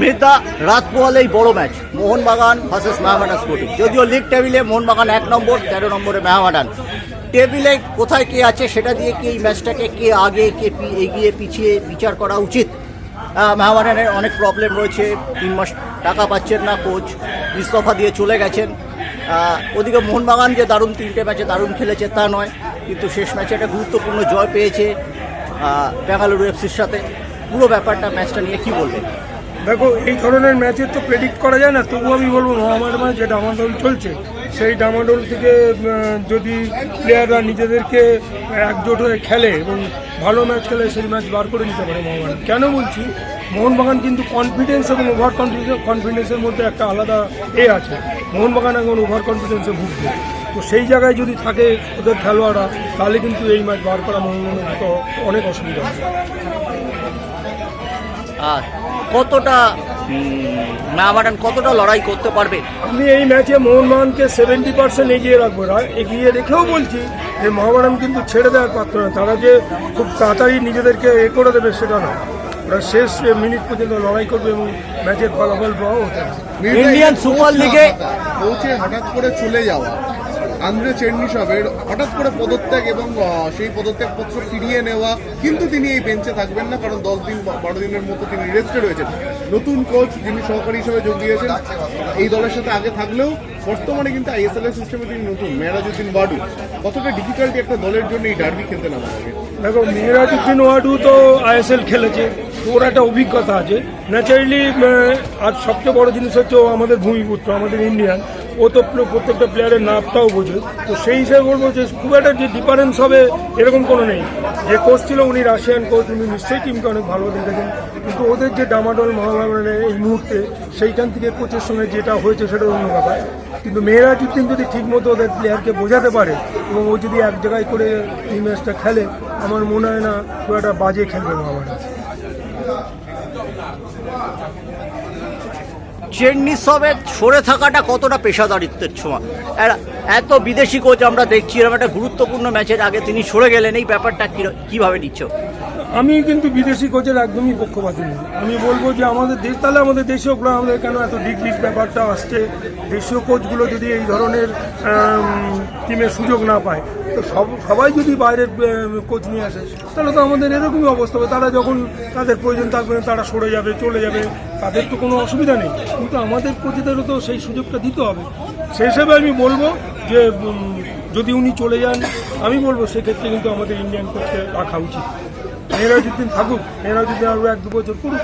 মেদা রাত পোয়ালে এই বড় ম্যাচ মোহনবাগান ভার্সেস মেহামাডান স্পোর্টিং যদিও লিগ টেবিলে মোহনবাগান এক নম্বর, তেরো নম্বরে মেহামাডান টেবিলে কোথায় কে আছে সেটা দিয়ে কি এই ম্যাচটাকে কে আগে, কে এগিয়ে, পিছিয়ে বিচার করা উচিত? মেহামাডানের অনেক প্রবলেম রয়েছে। তিন মাস টাকা পাচ্ছেন না কোচ ইস্তফা দিয়ে চলে গেছেন। ওদিকে মোহনবাগান যে দারুণ তিনটে ম্যাচে দারুণ খেলেছে তা নয়, কিন্তু শেষ ম্যাচে একটা গুরুত্বপূর্ণ জয় পেয়েছে বেঙ্গালুরু এফসির সাথে। পুরো ব্যাপারটা ম্যাচটা নিয়ে কি বলবেন? দেখো, এই ধরনের ম্যাচের তো প্রেডিক্ট করা যায় না তবু আমি বলব মহামারমা যে ডামাডোল চলছে, সেই ডামাডোল থেকে যদি প্লেয়াররা নিজেদেরকে একজোট হয়ে খেলে এবং ভালো ম্যাচ খেলে, সেই ম্যাচ বার করে নিতে পারে মোহনবাগান কেন বলছি? মোহনবাগান কিন্তু কনফিডেন্স এবং ওভার কনফিডেন্স কনফিডেন্সের মধ্যে একটা আলাদা এ আছে। মোহনবাগান এখন ওভার কনফিডেন্সে ভুগছে। তো সেই জায়গায় যদি থাকে ওদের খেলোয়াড়রা, তাহলে কিন্তু এই ম্যাচ বার করা মোহনবাগানের অনেক অসুবিধা হবে। আর কতটা মেহামাডান কতটা লড়াই করতে পারবে? আমি এই ম্যাচে মোহনবাগানকে সেভেন্টি পার্সেন্ট এগিয়ে রাখব। না এগিয়ে রেখেও বলছি যে মোহামেডান কিন্তু ছেড়ে দেওয়ার পাত্র না। তারা যে খুব তাড়াতাড়ি নিজেদেরকে এ করে দেবে সেটা না। ওরা শেষ মিনিট পর্যন্ত লড়াই করবে এবং ম্যাচের ফলাফল পাওয়া হতে পারে। ইন্ডিয়ান সুপার লিগে কোচে হঠাৎ করে চলে যাওয়া। আন্দ্রে চেন্নিসবের হঠাৎ করে পদত্যাগ এবং সেই পদত্যাগ পত্র ফিরিয়ে নেওয়া, কিন্তু তিনি এই বেঞ্চে থাকবেন না, কারণ দশ দিন বারো দিনের মতো তিনি রেস্টে রয়েছেন। নতুন কোচ যিনি সহকারী হিসেবে যোগ দিয়েছেন, এই দলের সাথে আগে থাকলেও বর্তমানে কিন্তু আইএসএল সিস্টেমে তিনি নতুন, মেহরাজউদ্দিন বাডু কতটা ডিফিকাল্টি একটা দলের জন্য এই ডার্বি খেলতে নামা হবে দেখো, মেহরাজউদ্দিন ওয়াডু তো আইএসএল খেলেছে, ওর একটা অভিজ্ঞতা আছে। ন্যাচারালি আর সবচেয়ে বড় জিনিস হচ্ছে ও আমাদের ভূমিপুত্র, আমাদের ইন্ডিয়ান ও তো প্রত্যেকটা প্লেয়ারের নাপটাও বোঝে। তো সেই হিসেবে বলব যে খুব একটা যে ডিফারেন্স হবে এরকম কোনো নেই। যে কোচ ছিল উনি রাশিয়ান কোচ উনি নিশ্চয়ই টিমকে অনেক ভালো দেখেছেন। কিন্তু ওদের যে ডামাডোল মহাভারণে এই মুহূর্তে, সেইখান থেকে কোচের সঙ্গে যেটা হয়েছে সেটা অন্য ব্যাপার। কিন্তু মেহরাজউদ্দিন যদি ঠিকমতো ওদের প্লেয়ারকে বোঝাতে পারে এবং ও যদি এক জায়গায় করে এই ম্যাচটা খেলে, আমার মনে হয় না খুব একটা বাজে খেলবে মহাভারত। চেন্নি সবে সরে থাকাটা কতটা পেশাদারিত্বের ছোঁয়া। এত বিদেশি কোচ আমরা দেখছি, এরকম একটা গুরুত্বপূর্ণ ম্যাচের আগে তিনি সরে গেলেন, এই ব্যাপারটা কীভাবে নিচ্ছ? আমি কিন্তু বিদেশি কোচের একদমই পক্ষপাতী নই। আমি বলব যে আমাদের দেশ, তাহলে আমাদের দেশীয় আমাদের কেন এত ডিগ্রিজ ব্যাপারটা আসছে? দেশীয় কোচগুলো যদি এই ধরনের টিমে সুযোগ না পায়, তো সব, সবাই যদি বাইরের কোচ নিয়ে আসে, তাহলে তো আমাদের এরকমই অবস্থা হবে। তারা যখন তাদের প্রয়োজন থাকবে না, তারা সরে যাবে, চলে যাবে, তাদের তো কোনো অসুবিধা নেই। কিন্তু আমাদের কোচেদেরও তো সেই সুযোগটা দিতে হবে। সেই হিসেবে আমি বলব যে যদি উনি চলে যান, আমি বলব সেক্ষেত্রে কিন্তু আমাদের ইন্ডিয়ান কোচকে রাখা উচিত। মেয়েরাজুদ্দিন থাকুক মেয়েরাজুদ্দিন আরও এক দু বছর করুক